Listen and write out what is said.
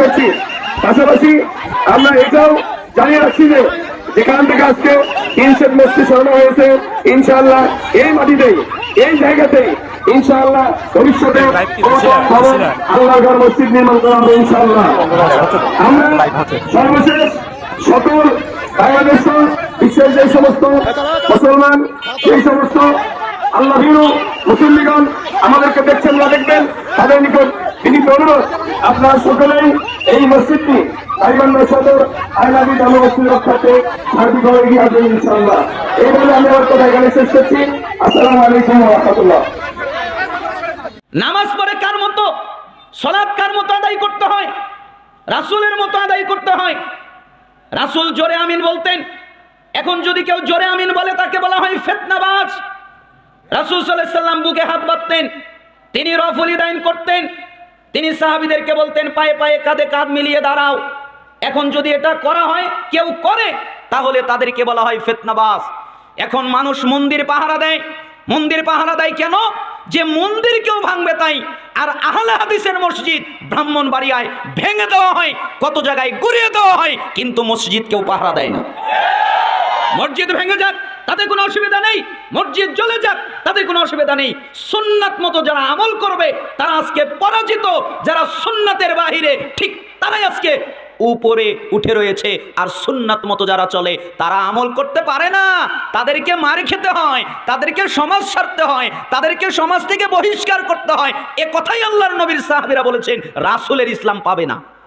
করছি। পাশাপাশি আমরা এটাও জানিয়ে রাখছি যে যেখান থেকে আজকে ইনসেট মসজিদ সরানো হয়েছে, ইনশাআল্লাহ এই মাটিতেই এই জায়গাতেই ইনশাআল্লাহ ভবিষ্যতে ভবন আল্লাহর মসজিদ নির্মাণ করা হবে ইনশাআল্লাহ। আমরা সর্বশেষ সকল বাংলাদেশ বিশ্বের যে সমস্ত মুসলমান সেই সমস্ত আল্লাহ মুসল্লিগণ আমাদেরকে দেখছেন না দেখবেন, তাদের নিকট বিনীত অনুরোধ আপনার সকলেই এই মসজিদটি তাইবান্না সদর আইনাবি মসজিদ রক্ষাতে সার্বিকভাবে এগিয়ে আসবেন, ইনশাআল্লাহ। এই বলে আমি আমার কথা এখানে শেষ করছি। আসসালামু আলাইকুম রহমতুল্লাহ। নামাজ পড়ে কার মতো? সলাৎ কার মতো আদায় করতে হয়? রাসূলের মতো আদায় করতে হয়? রাসূল জোরে আমিন বলতেন, এখন যদি কেউ জোরে আমিন বলে, তাকে বলা হয় ফেতনাবাজ। রাসূল সাল্লাম বুকে হাত বাঁধতেন, তিনি রফুলি দাইন করতেন তিনি সাহাবীদেরকে বলতেন, পায়ে পায়ে কাঁধে কাঁধ মিলিয়ে দাঁড়াও। এখন যদি এটা করা হয়, কেউ করে, তাহলে তাদেরকে বলা হয় ফেতনাবাস এখন মানুষ মন্দির পাহারা দেয়। মন্দির পাহারা দেয় কেন? যে মন্দির কেউ ভাঙবে তাই। আর আহলে হাদিসের মসজিদ ব্রাহ্মণ বাড়িয়ায় ভেঙে দেওয়া হয়, কত জায়গায় গুড়িয়ে দেওয়া হয়, কিন্তু মসজিদ কেউ পাহারা দেয় না। মসজিদ ভেঙে যাক। তাতে কোনো অসুবিধা নেই। মসজিদ জ্বলে যাক তাতে কোনো অসুবিধা নেই। সুন্নাত মতো যারা আমল করবে, তারা আজকে পরাজিত। যারা সুন্নাতের বাহিরে, ঠিক তারাই আজকে উপরে উঠে রয়েছে। আর সুন্নাত মতো যারা চলে, তারা আমল করতে পারে না। তাদেরকে মারি খেতে হয়, তাদেরকে সমাজ সারতে হয়, তাদেরকে সমাজ থেকে বহিষ্কার করতে হয়। এ কথাই আল্লাহর নবীর সাহাবীরা বলেছেন, রাসূলের ইসলাম পাবে না।